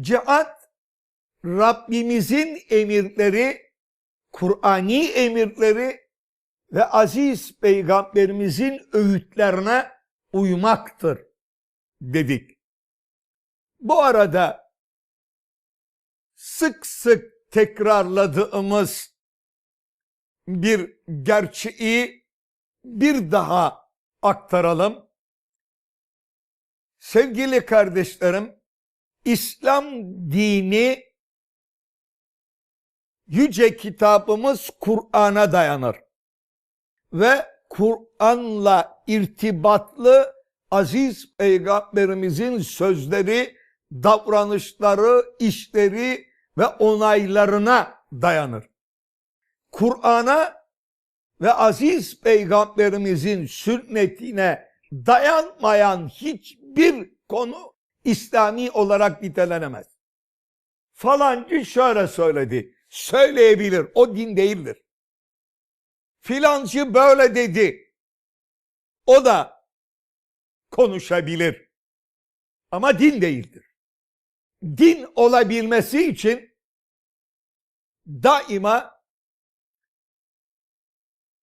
Cihat Rabbimizin emirleri, Kur'ani emirleri ve aziz peygamberimizin öğütlerine uymaktır dedik. Bu arada sık sık tekrarladığımız bir gerçeği bir daha aktaralım. Sevgili kardeşlerim, İslam dini yüce kitabımız Kur'an'a dayanır. Ve Kur'an'la irtibatlı aziz peygamberimizin sözleri, davranışları, işleri ve onaylarına dayanır. Kur'an'a ve aziz peygamberimizin sünnetine dayanmayan hiçbir konu İslami olarak nitelenemez. Falancı şöyle söyledi. Söyleyebilir. O din değildir. Filancı böyle dedi. O da konuşabilir. Ama din değildir. Din olabilmesi için daima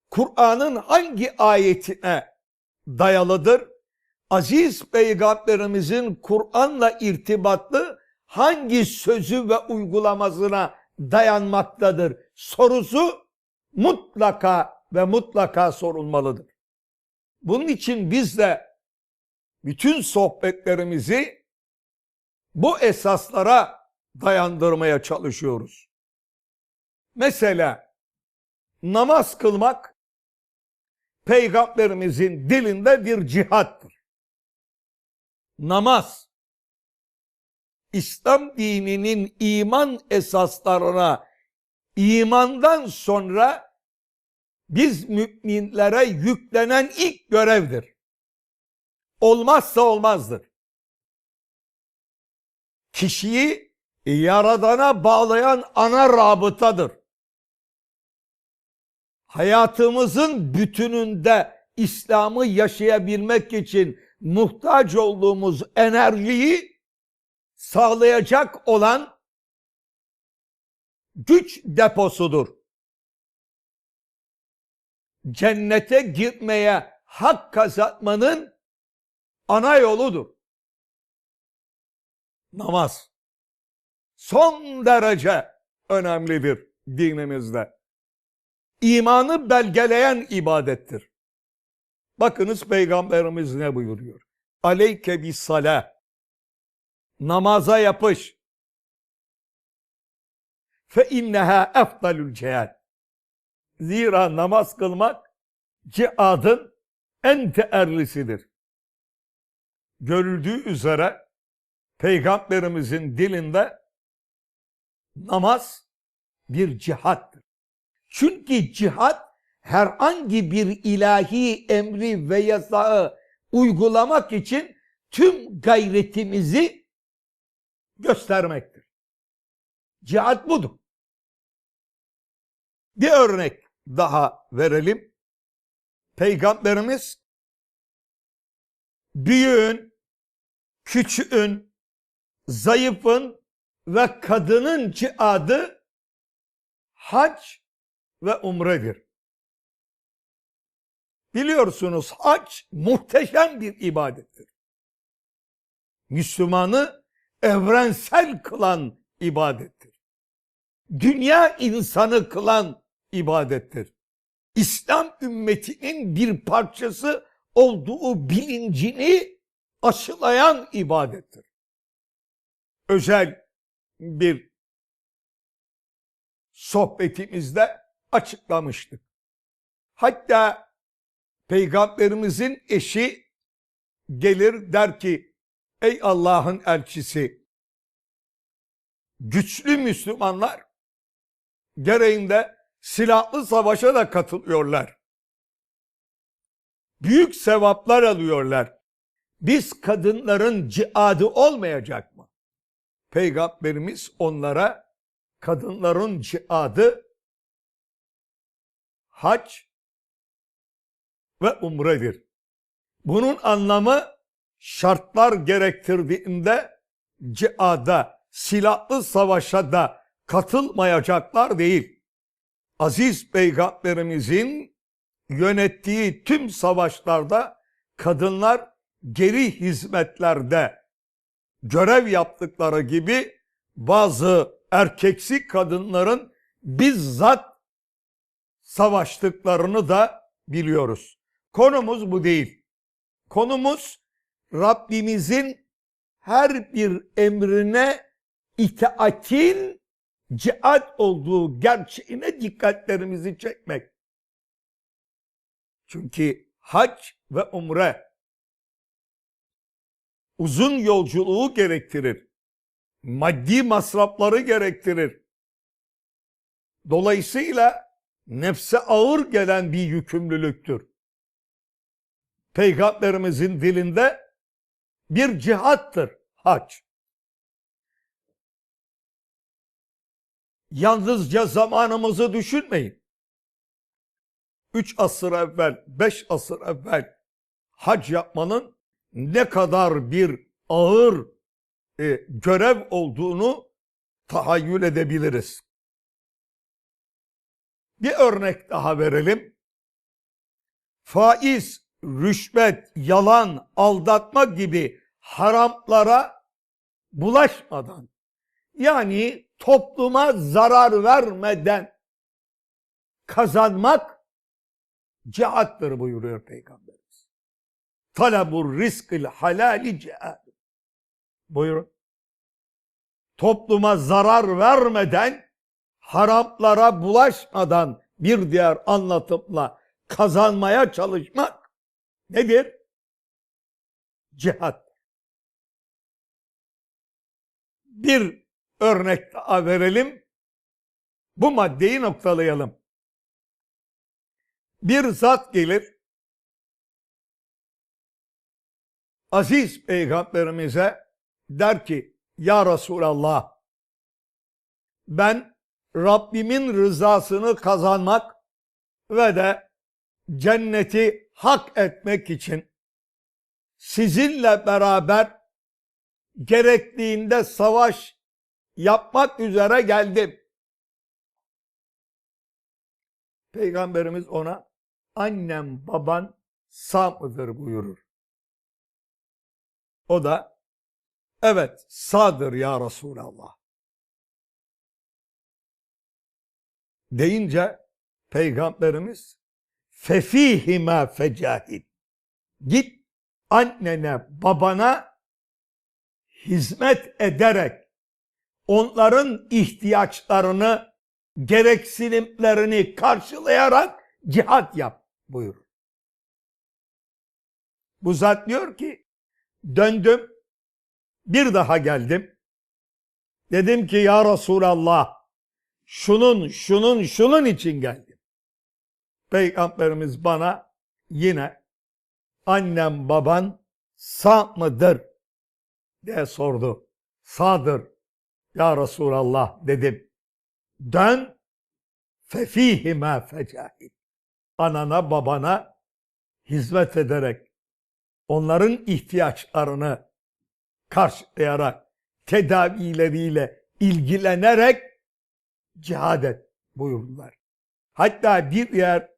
Kur'an'ın hangi ayetine dayalıdır? Aziz peygamberimizin Kur'an'la irtibatlı hangi sözü ve uygulamasına dayanmaktadır? Sorusu mutlaka ve mutlaka sorulmalıdır. Bunun için biz de bütün sohbetlerimizi bu esaslara dayandırmaya çalışıyoruz. Mesela namaz kılmak peygamberimizin dilinde bir cihattır. Namaz İslam dininin iman esaslarına imandan sonra biz müminlere yüklenen ilk görevdir. Olmazsa olmazdır. Kişiyi yaradana bağlayan ana rabıtadır. Hayatımızın bütününde İslam'ı yaşayabilmek için muhtaç olduğumuz enerjiyi sağlayacak olan güç deposudur. Cennete girmeye hak kazanmanın ana yoludur. Namaz son derece önemlidir dinimizde. İmanı belgeleyen ibadettir. Bakınız Peygamberimiz ne buyuruyor? Aleyke bis salah. Namaza yapış. Fe inneha efdalül cihad. Zira namaz kılmak cihadın en değerlisidir. Görüldüğü üzere Peygamberimizin dilinde namaz bir cihattır. Çünkü cihat herhangi bir ilahi emri ve yasağı uygulamak için tüm gayretimizi göstermektir. Cihat budur. Bir örnek daha verelim. Peygamberimiz büyüğün, küçüğün, zayıfın ve kadının cihadı hac ve umredir. Biliyorsunuz hac muhteşem bir ibadettir. Müslümanı evrensel kılan ibadettir. Dünya insanı kılan ibadettir. İslam ümmetinin bir parçası olduğu bilincini aşılayan ibadettir. Özel bir sohbetimizde açıklamıştık. Hatta peygamberimizin eşi gelir der ki ey Allah'ın elçisi güçlü Müslümanlar gereğinde silahlı savaşa da katılıyorlar. Büyük sevaplar alıyorlar. Biz kadınların cihadı olmayacak mı? Peygamberimiz onlara kadınların cihadı hac ve umredir. Bunun anlamı şartlar gerektirdiğinde cihada silahlı savaşa da katılmayacaklar değil. Aziz Peygamberimizin yönettiği tüm savaşlarda kadınlar geri hizmetlerde görev yaptıkları gibi bazı erkeksi kadınların bizzat savaştıklarını da biliyoruz. Konumuz bu değil. Konumuz Rabbimizin her bir emrine itaatin cihat olduğu gerçeğine dikkatlerimizi çekmek. Çünkü hac ve umre uzun yolculuğu gerektirir. Maddi masrafları gerektirir. Dolayısıyla nefse ağır gelen bir yükümlülüktür. Peygamberimizin dilinde bir cihattır hac. Yalnızca zamanımızı düşünmeyin. Üç asır evvel, beş asır evvel hac yapmanın ne kadar bir ağır e, görev olduğunu tahayyül edebiliriz. Bir örnek daha verelim. Faiz, rüşvet, yalan, aldatma gibi haramlara bulaşmadan yani topluma zarar vermeden kazanmak cihattır buyuruyor Peygamberimiz. Talabur rizkil halali cihad. Buyurun. Topluma zarar vermeden haramlara bulaşmadan bir diğer anlatımla kazanmaya çalışmak nedir? Cihat. Bir örnek daha verelim. Bu maddeyi noktalayalım. Bir zat gelir, aziz peygamberimize der ki, Ya Resulallah, ben Rabbimin rızasını kazanmak ve de cenneti hak etmek için sizinle beraber gerektiğinde savaş yapmak üzere geldim. Peygamberimiz ona annem baban sağ mıdır buyurur. O da evet sağdır ya Resulallah. Deyince Peygamberimiz fefihime fecahid. Git annene babana hizmet ederek onların ihtiyaçlarını gereksinimlerini karşılayarak cihat yap buyurur. Bu zat diyor ki döndüm bir daha geldim. Dedim ki ya Resulallah şunun şunun şunun için geldim. Peygamberimiz bana yine annem baban sağ mıdır diye sordu. Sağdır ya Resulallah dedim. Dön fefihime fecahid. Anana babana hizmet ederek onların ihtiyaçlarını karşılayarak tedavileriyle ilgilenerek cihad et buyurdular. Hatta bir yer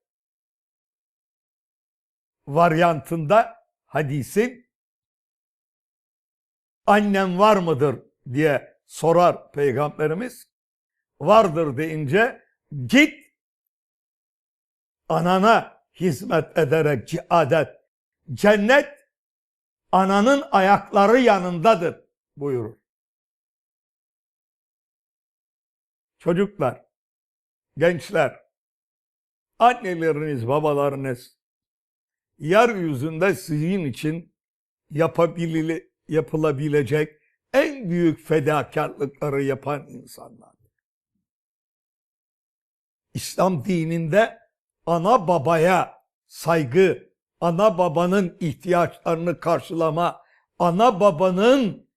varyantında hadisin annem var mıdır diye sorar peygamberimiz. Vardır deyince git anana hizmet ederek cihad et. Cennet ananın ayakları yanındadır buyurur. Çocuklar, gençler, anneleriniz, babalarınız yeryüzünde sizin için yapabili, yapılabilecek en büyük fedakarlıkları yapan insanlar. İslam dininde ana babaya saygı, ana babanın ihtiyaçlarını karşılama, ana babanın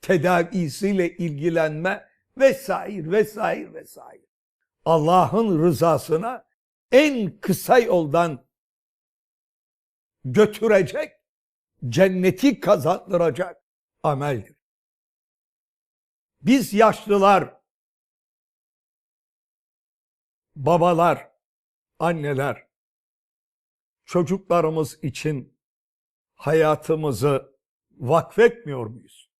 tedavisiyle ilgilenme vesaire vesaire vesaire. Allah'ın rızasına en kısa yoldan götürecek, cenneti kazandıracak ameldir. Biz yaşlılar, babalar, anneler çocuklarımız için hayatımızı vakfetmiyor muyuz?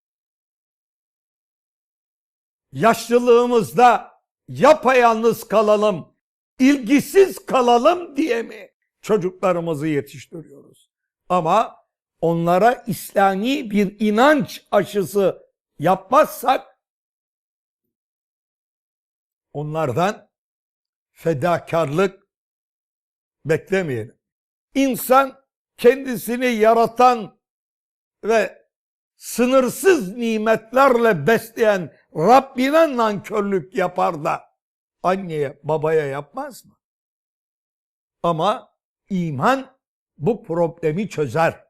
Yaşlılığımızda yapayalnız kalalım, ilgisiz kalalım diye mi çocuklarımızı yetiştiriyoruz? Ama onlara İslami bir inanç aşısı yapmazsak onlardan fedakarlık beklemeyelim. İnsan kendisini yaratan ve sınırsız nimetlerle besleyen Rabbine nankörlük yapar da anneye babaya yapmaz mı? Ama iman bu problemi çözer.